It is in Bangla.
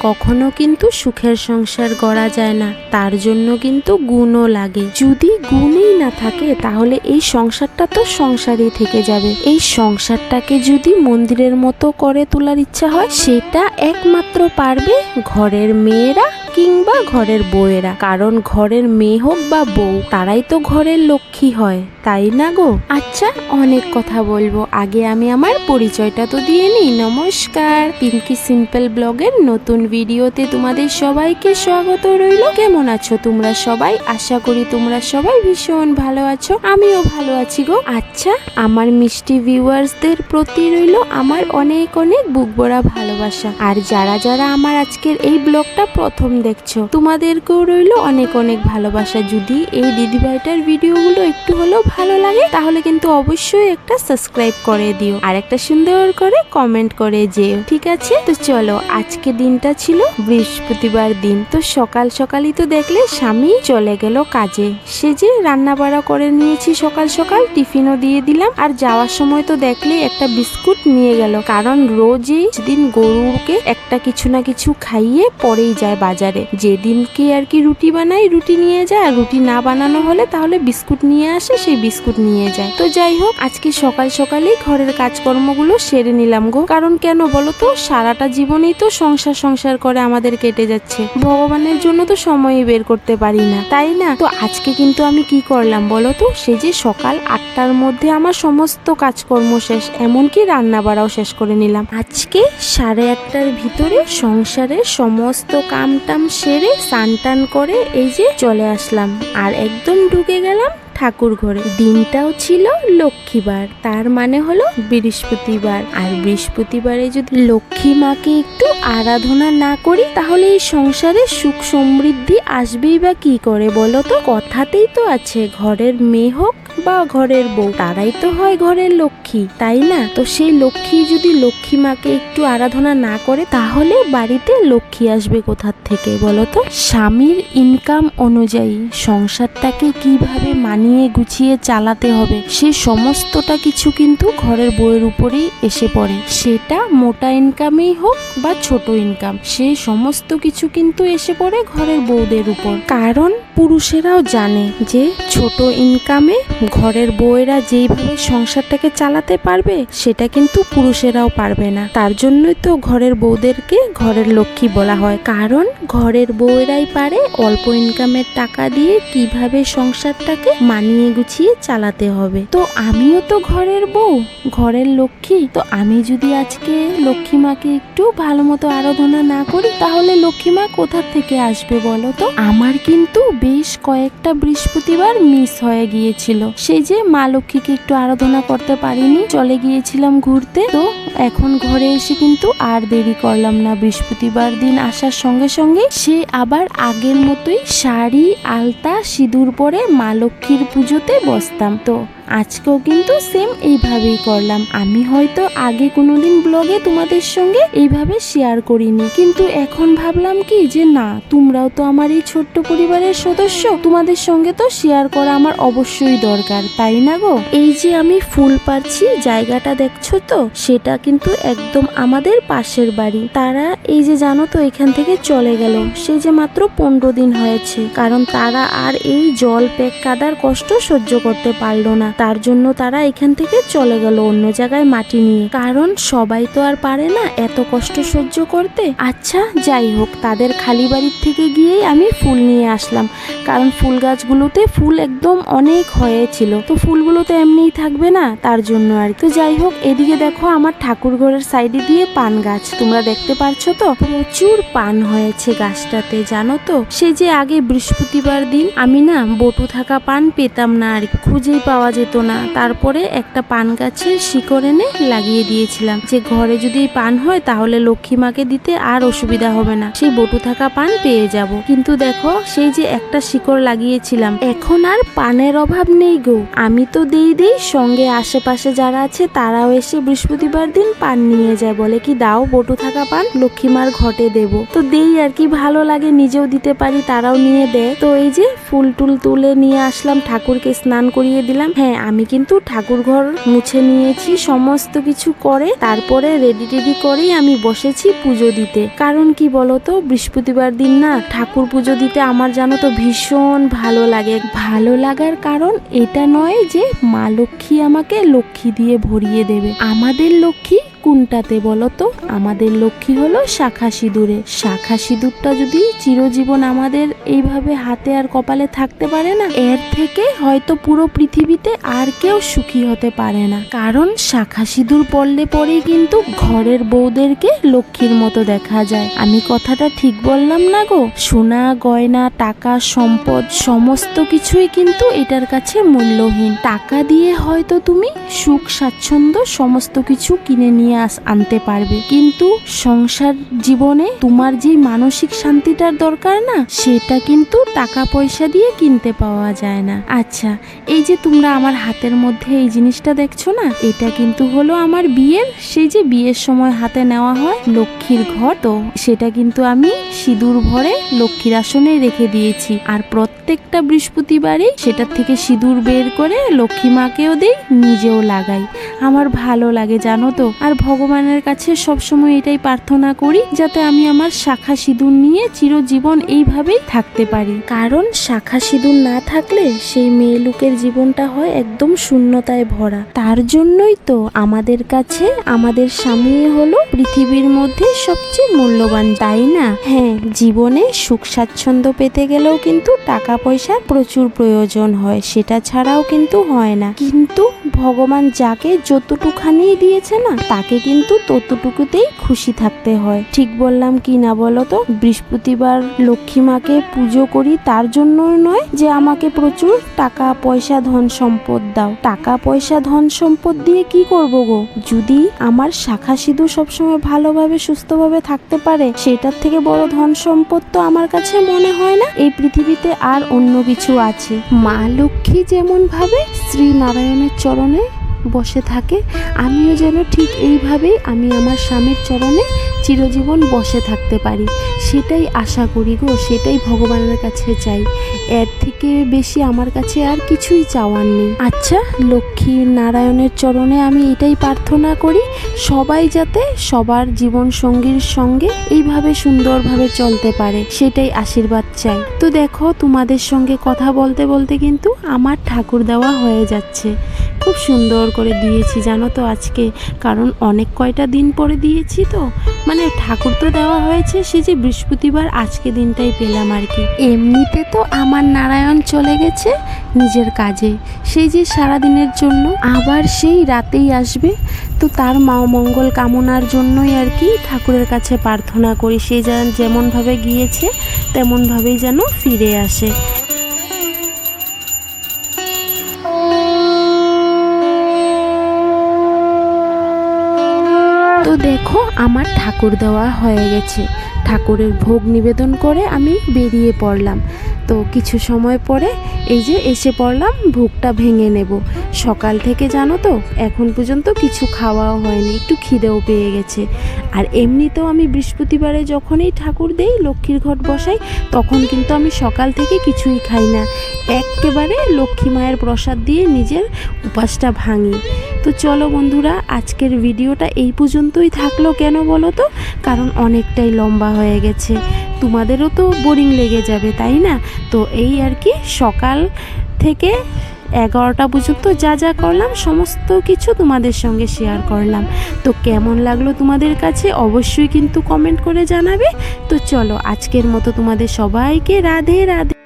কখনো কিন্তু সুখের সংসার গড়া যায় না। তার জন্য কিন্তু গুণও লাগে। যদি গুণই না থাকে, তাহলে এই সংসারটা তো সংসারই থেকে যাবে। এই সংসারটাকে যদি মন্দিরের মতো করে তোলার ইচ্ছা হয়, সেটা একমাত্র পারবে ঘরের মেয়েরা কিংবা ঘরের বউয়েরা। কারণ ঘরের মেয়ে হোক বা বউ, তারাই তো ঘরের লক্ষ্মী হয়। তাই না গো? আচ্ছা অনেক কথা বলব। আগে আমি আমার পরিচয়টা তো দিয়ে নিই। নমস্কার। পিঙ্কি সিম্পল ব্লগের নতুন ভিডিওতে তোমাদের সবাইকে স্বাগত রইল। কেমন আছো তোমরা সবাই? আশা করি তোমরা সবাই ভীষণ ভালো আছো। আমিও ভালো আছি গো। আচ্ছা আমার মিষ্টি ভিউয়ার্সদের প্রতি রইল আমার অনেক অনেক বুক ভরা ভালোবাসা। আর যারা যারা আমার আজকের এই ব্লগটা প্রথম দেখছ, তোমাদেরকেও রইল অনেক অনেক ভালোবাসা। যদি এই দিদিভাইটার ভিডিওগুলো একটু হলেও ভালো লাগে, তাহলে কিন্তু অবশ্যই একটা সাবস্ক্রাইব করে দিও। আর একটা সুন্দর করে কমেন্ট করে যেও, ঠিক আছে? তো চলো, আজকে দিনটা ছিল বৃহস্পতিবার দিন। তো সকাল সকালই তো দেখলে স্বামী চলে গেল কাজে। সে যে রান্না বাড়া করে নিয়েছি সকাল সকাল, টিফিনও দিয়ে দিলাম। আর যাওয়ার সময় তো দেখলে একটা বিস্কুট নিয়ে গেল। কারণ রোজই দিন গরুকে একটা কিছু না কিছু খাইয়ে পরেই যায় বাজারে। যেদিনকে আর কি রুটি বানাই, রুটি নিয়ে যায়, আর রুটি না বানানো হলে তাহলে বিস্কুট নিয়ে আসে, সেই বিস্কুট নিয়ে যায়। তো যাই হোক, আজকে সকাল সকালেই ঘরের কাজকর্মগুলো সেরে নিলাম গো। কারণ কেন বলো তো? সারাটা জীবনেই তো সংসার সংসার করে আমাদের কেটে যাচ্ছে। ভগবানের জন্য তো সময়ই বের করতে পারি না, তাই না? তো আজকে কিন্তু আমি কি করলাম বলো তো? সে যে সকাল আটটার মধ্যে আমার সমস্ত কাজকর্ম শেষ, এমনকি রান্না বাড়াও শেষ করে নিলাম। আজকে সাড়ে আটটার ভিতরে সংসারের সমস্ত কাম টাম সেরে স্নান টান করে এই যে চলে আসলাম। আর একদম ঢুকে গেলাম ঠাকুর ঘরে দিনটাও ছিল লক্ষ্মীবার, তার মানে হলো বৃহস্পতিবার। আর বৃহস্পতিবারে যদি লক্ষ্মী মাকে একটু আরাধনা না করি, তাহলে এই সংসারে সুখ সমৃদ্ধি আসবেই বা কি করে বলো তো? কথাতেই তো আছে, ঘরের মেয়ে হোক বা ঘরের বউ। তারাই তো হয় ঘরের লক্ষ্মী, তাই না? তো সেই লক্ষ্মী যদি লক্ষ্মী মাকে একটু আরাধনা না করে, তাহলে বাড়িতে লক্ষ্মী আসবে কোথার থেকে বলো তো? স্বামীর ইনকাম অনুযায়ী সংসারটাকে কীভাবে মানিয়ে গুছিয়ে চালাতে হবে, সে সমস্তটা কিছু কিন্তু ঘরের বউয়ের উপরেই এসে পড়ে। সেটা মোটা ইনকামেই হোক বা ছোট ইনকাম সে সমস্ত কিছু কিন্তু এসে পড়ে ঘরের বউদের উপর। কারণ পুরুষেরাও জানে যে ছোট ইনকামে ঘরের বউয়েরা যেইভাবে সংসারটাকে চালাতে পারবে, সেটা কিন্তু পুরুষেরাও পারবে না। তার জন্যই তো ঘরের বউদেরকে ঘরের লক্ষ্মী বলা হয়। কারণ ঘরের বউয়েরাই পারে অল্প ইনকামের টাকা দিয়ে কীভাবে সংসারটাকে মানিয়ে গুছিয়ে চালাতে হবে। তো আমিও তো ঘরের বউ, ঘরের লক্ষ্মী। তো আমি যদি আজকে লক্ষ্মী মাকে একটু ভালো মতো আরাধনা না করি, তাহলে লক্ষ্মী মা কোথা থেকে আসবে বলো তো? আমার কিন্তু বেশ কয়েকটা বৃহস্পতিবার মিস হয়ে গিয়েছিল। সেই যে মা লক্ষ্মীকে একটু আরাধনা করতে পারিনি, চলে গিয়েছিলাম ঘুরতে। তো এখন ঘরে এসে কিন্তু আর দেরি করলাম না। বৃহস্পতিবার দিন আসার সঙ্গে সঙ্গে সে আবার আগের মতোই শাড়ি, আলতা, সিঁদুর পরে মা লক্ষ্মীর পুজোতে বসতাম। তো আজকেও কিন্তু সেম এইভাবেই করলাম। আমি হয়তো আগে কোনোদিন ব্লগে তোমাদের সঙ্গে এইভাবে শেয়ার করিনি। কিন্তু এখন ভাবলাম কি যে না, তোমরাও তো আমার এই ছোট্ট পরিবারের সদস্য, তোমাদের সঙ্গে তো শেয়ার করা আমার অবশ্যই দরকার, তাই না গো? এই যে আমি ফুল পারছি জায়গাটা দেখছ তো? সেটা কিন্তু একদম আমাদের পাশের বাড়ি। তারা এই যে জানো তো, এখান থেকে চলে গেল। সে যে মাত্র পনেরো দিন হয়েছে। কারণ তারা আর এই জল পেক কাদার কষ্ট সহ্য করতে পারল না। তার জন্য তারা এখান থেকে চলে গেল অন্য জায়গায় মাটি নিয়ে। কারণ সবাই তো আর পারে না এত কষ্ট সহ্য করতে। আচ্ছা যাই হোক, তাদের খালি বাড়ির থেকে গিয়েই আমি ফুল নিয়ে আসলাম। কারণ ফুল গাছগুলোতে ফুল একদম অনেক হয়েছিল। তো ফুলগুলো তো এমনিই থাকবে না, তার জন্য আর। তো যাই হোক, এদিকে দেখো আমার ঠাকুর ঘরের সাইডে দিয়ে পান গাছ। তোমরা দেখতে পারছ তো? প্রচুর পান হয়েছে গাছটাতে, জানো তো? সে যে আগে বৃহস্পতিবার দিন আমি না বটু থাকা পান পেতাম না আর। খুঁজেই পাওয়া যেত না। তারপরে একটা পান গাছের শিকড় এনে লাগিয়ে দিয়েছিলাম। যে ঘরে যদি পান হয়, তাহলে লক্ষ্মী মাকে দিতে আর অসুবিধা হবে না। সেই বটু থাকা পান পেয়ে যাব। কিন্তু দেখো, সেই যে একটা শিকড় লাগিয়েছিলাম, এখন আর পানের অভাব নেই গো। আমি তো দেই দেই সঙ্গে আশেপাশে যারা আছে, তারাও এসে বৃহস্পতিবার দিন পান নিয়ে যায়। বলে কি, দাও বটু থাকা পান লক্ষ্মীমার ঘটে দেব। তো দেই আর কি, ভালো লাগে, নিজেও দিতে পারি, তারাও নিয়ে দেয়। তো এই যে ফুল টুল তুলে নিয়ে আসলাম, ঠাকুরকে স্নান করিয়ে দিলাম। হ্যাঁ হ্যাঁ আমি কিন্তু ঠাকুর ঘর মুছে নিয়েছি, সমস্ত কিছু করে, তারপরে রেডি টেডি করেই আমি বসেছি পুজো দিতে। কারণ কি বলতো, বৃহস্পতিবার দিন না ঠাকুর পুজো দিতে আমার জানো তো ভীষণ ভালো লাগে। ভালো লাগার কারণ এটা নয় যে মা লক্ষ্মী আমাকে লক্ষ্মী দিয়ে ভরিয়ে দেবে। আমাদের লক্ষ্মী কোনটাতে বলো তো আমাদের লক্ষ্মী হলো শাখা সিঁদুরে। শাখা সিঁদুরটা যদি চিরজীবন আমাদের এইভাবে হাতে আর কপালে থাকতে পারে না, এর থেকে হয়তো পুরো পৃথিবীতে আর কেউ সুখী হতে পারে না। কারণ শাখা সিঁদুর পড়লে পরেই কিন্তু ঘরের বউদেরকে লক্ষ্মীর মতো দেখা যায়। আমি কথাটা ঠিক বললাম না গো? সোনা, গয়না, টাকা, সম্পদ, সমস্ত কিছুই কিন্তু এটার কাছে মূল্যহীন। টাকা দিয়ে হয়তো তুমি সুখ, স্বাচ্ছন্দ্য সমস্ত কিছু কিনে নিয়ে আস আনতে পারবে। কিন্তু সংসার জীবনে তোমার যে মানসিক শান্তিটার দরকার না, সেটা কিন্তু টাকা পয়সা দিয়ে কিনতে পাওয়া যায় না। আচ্ছা এই যে তোমরা আমার হাতের মধ্যে এই জিনিসটা দেখছ না, এটা কিন্তু হলো আমার বিয়ের, সেই যে বিয়ের সময় হাতে নেওয়া হয় লক্ষ্মীর ঘর, তো সেটা কিন্তু আমি সিঁদুর ভরে লক্ষ্মীর আসনে রেখে দিয়েছি। আর প্রত্যেকটা বৃহস্পতিবারই সেটার থেকে সিঁদুর বের করে লক্ষ্মী মাকেও দেই, নিজেও লাগাই। আমার ভালো লাগে, জানো তো? আর ভগবানের কাছে সবসময় এটাই প্রার্থনা করি, যাতে আমি আমার শাখা সিঁদুর নিয়ে চিরজীবন এইভাবেই থাকতে পারি। কারণ শাখা সিঁদুর না থাকলে সেই মেয়ে লোকের জীবনটা হয় একদম শূন্যতায় ভরা। তার জন্যই তো আমাদের কাছে আমাদের স্বামী হলো পৃথিবীর মধ্যে সবচেয়ে মূল্যবান, তাই না? হ্যাঁ জীবনে সুখ স্বাচ্ছন্দ্য পেতে গেলেও কিন্তু টাকা পয়সার প্রচুর প্রয়োজন হয়, সেটা ছাড়াও কিন্তু হয় না। কিন্তু ভগবান যাকে যতটুখানি দিয়েছে না, তাকে কিন্তু ততটুকুতেই খুশি থাকতে হয়। ঠিক বললাম কি না বলো তো? বৃহস্পতিবার লক্ষ্মী মাকে পুজো করি তার জন্য নয় যে আমাকে প্রচুর টাকা পয়সা ধন সম্পদ দাও। টাকা পয়সা ধন সম্পদ দিয়ে কি করব গো? যদি আমার শাখা সিধু সবসময় ভালোভাবে, সুস্থভাবে থাকতে পারে, সেটার থেকে বড় ধন সম্পদ তো আমার কাছে মনে হয় না। এই পৃথিবীতে আর অন্য কিছু আছে। মা লক্ষ্মী যেমন ভাবে শ্রী নারায়ণের চরণে বসে থাকে, আমিও যেন ঠিক এইভাবেই আমি আমার স্বামীর চরণে চিরজীবন বসে থাকতে পারি। সেটাই আশা করি গো, সেটাই ভগবানের কাছে চাই। এর থেকে বেশি আমার কাছে আর কিছুই চাওয়ার নেই। আচ্ছা লক্ষ্মী নারায়ণের চরণে আমি এটাই প্রার্থনা করি, সবাই যাতে সবার জীবন সঙ্গীর সঙ্গে এইভাবে সুন্দরভাবে চলতে পারে, সেটাই আশীর্বাদ চাই। তো দেখো, তোমাদের সঙ্গে কথা বলতে বলতে কিন্তু আমার ঠাকুর দেওয়া হয়ে যাচ্ছে। খুব সুন্দর করে দিয়েছি, জানো তো আজকে। কারণ অনেক কয়টা দিন পরে দিয়েছি তো। মানে ঠাকুর তো দেওয়া হয়েছে, সে যে বৃহস্পতিবার আজকে দিনটাই পেলাম আর কি। এমনিতে তো আমার নারায়ণ চলে গেছে নিজের কাজে। সেই যে সারা দিনের জন্য আবার সেই রাতেই আসবে, তো তার মা মঙ্গল কামনার জন্যই আর কি ঠাকুরের কাছে প্রার্থনা করি। সে যেমনভাবে গিয়েছে, তেমনভাবেই যেন ফিরে আসে। তো দেখো, আমার ঠাকুর দেওয়া হয়ে গেছে। ঠাকুরের ভোগ নিবেদন করে আমি বেরিয়ে পড়লাম। তো কিছু সময় পরে এই যে এসে পড়লাম, ভোগটা ভেঙে নেব। সকাল থেকে জানো তো, এখন পর্যন্ত কিছু খাওয়াও হয়নি, একটু খিদেও পেয়ে গেছে। আর এমনিতেও আমি বৃহস্পতিবারে যখনই ঠাকুর দেই, লক্ষ্মীর ঘট বসাই, তখন কিন্তু আমি সকাল থেকে কিছুই খাই না। একেবারে লক্ষ্মী মায়ের প্রসাদ দিয়ে নিজের উপাসটা ভাঙি। তো চলো বন্ধুরা, আজকের ভিডিওটা এই পর্যন্তই থাকল কেন বলো তো? কারণ অনেকটাই লম্বা হয়ে গেছে। তোমাদেরও তো বোরিং লেগে যাবে, তাই না? তো এই আর কি, সকাল থেকে এগারোটা পর্যন্ত যা যা করলাম, সমস্ত কিছু তোমাদের সঙ্গে শেয়ার করলাম। তো কেমন লাগল তোমাদের কাছে? অবশ্যই কিন্তু কমেন্ট করে জানাবে। তো চলো, আজকের মতো তোমাদের সবাইকে রাধে রাধে।